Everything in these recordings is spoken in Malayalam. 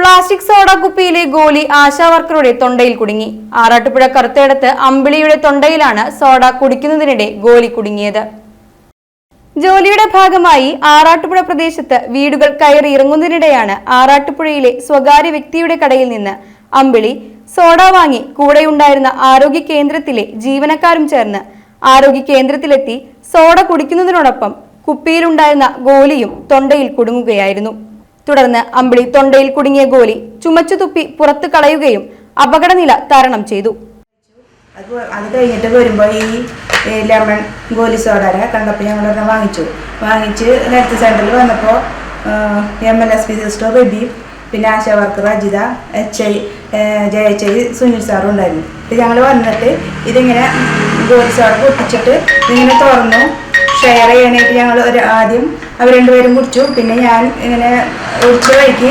പ്ലാസ്റ്റിക് സോഡ കുപ്പിയിലെ ഗോലി ആശാവർക്കറുടെ തൊണ്ടയിൽ കുടുങ്ങി. ആറാട്ടുപുഴ കറുത്തേടത്ത് അമ്പിളിയുടെ തൊണ്ടയിലാണ് സോഡ കുടിക്കുന്നതിനിടെ ഗോലി കുടുങ്ങിയത്. ജോലിയുടെ ഭാഗമായി ആറാട്ടുപുഴ പ്രദേശത്ത് വീടുകൾ കയറി ഇറങ്ങുന്നതിനിടെയാണ് ആറാട്ടുപുഴയിലെ സ്വകാര്യ വ്യക്തിയുടെ കടയിൽ നിന്ന് അമ്പിളി സോഡ വാങ്ങി കൂടെയുണ്ടായിരുന്ന ആരോഗ്യ കേന്ദ്രത്തിലെ ജീവനക്കാരും ചേർന്ന് ആരോഗ്യ കേന്ദ്രത്തിലെത്തി സോഡ കുടിക്കുന്നതിനോടൊപ്പം കുപ്പിയിലുണ്ടായിരുന്ന ഗോലിയും തൊണ്ടയിൽ കുടുങ്ങുകയായിരുന്നു. തുടർന്ന് അമ്പിളി തൊണ്ടയിൽ കുടുങ്ങിയ ഗോലി ചുമച്ചു തുപ്പി പുറത്തു കളയുകയും അപകടനില തരണം ചെയ്തു. അത് അത് കഴിഞ്ഞിട്ട് വരുമ്പോൾ ഈ ലെമൺ ഗോലി സോഡാര കണ്ടപ്പോൾ ഞങ്ങൾ ഒരെണ്ണം വാങ്ങിച്ചു. വാങ്ങിച്ച് ഹെൽത്ത് സെന്ററിൽ വന്നപ്പോൾ M L S P sister ബെബിയും പിന്നെ ASHA worker Ajitha H I Jaya H I Sunil സാറും ഉണ്ടായിരുന്നു. ഞങ്ങൾ വന്നിട്ട് ഇതിങ്ങനെ ഗോലി സോഡ പൊട്ടിച്ചിട്ട് ഇതിങ്ങനെ തുറന്നു. ഷെയർ ചെയ്യാനായിട്ട് ഞങ്ങൾ ഒരു ആദ്യം അവർ രണ്ടുപേരും കുടിച്ചു. പിന്നെ ഞാൻ ഇങ്ങനെ ഒഴിച്ച വഴിക്ക്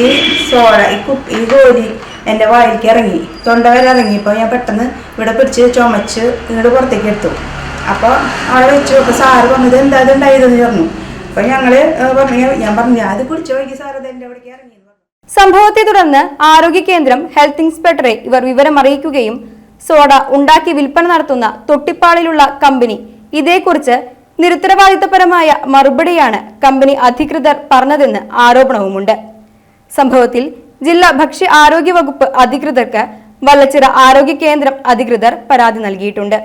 ഈ സോഡ ഈ കുപ്പി ഈ ഗോലി എന്റെ വായിലേക്ക് ഇറങ്ങി. തൊണ്ട വരെ ഇറങ്ങിയപ്പോൾ ഞാൻ പെട്ടെന്ന് ഇവിടെ പിടിച്ച് ചുമച്ച് ഇങ്ങോട്ട് പുറത്തേക്ക് എടുത്തു. അപ്പോൾ അവിടെ വെച്ചു അപ്പോൾ സാറ് പറഞ്ഞത് എന്താ ഇത് ഉണ്ടായതെന്ന് പറഞ്ഞു അപ്പോൾ ഞങ്ങൾ പറഞ്ഞു ഞാൻ പറഞ്ഞു അത് കുടിച്ചു വഴിക്ക് സാർ അത് എന്റെ അവിടേക്ക് ഇറങ്ങി. സംഭവത്തെ തുടർന്ന് ആരോഗ്യ കേന്ദ്രം ഹെൽത്ത് ഇൻസ്പെക്ടറെ ഇവർ വിവരം അറിയിക്കുകയും സോഡ ഉണ്ടാക്കി വിൽപ്പന നടത്തുന്ന തൊട്ടിപ്പാളിലുള്ള കമ്പനി ഇതേക്കുറിച്ച് നിരുത്തരവാദിത്തപരമായ മറുപടിയാണ് കമ്പനി അധികൃതർ പറഞ്ഞതെന്ന് ആരോപണവുമുണ്ട്. സംഭവത്തിൽ ജില്ലാ ഭക്ഷ്യ ആരോഗ്യ വകുപ്പ് അധികൃതർക്ക് വല്ലച്ചിറ ആരോഗ്യ കേന്ദ്രം അധികൃതർ പരാതി നൽകിയിട്ടുണ്ട്.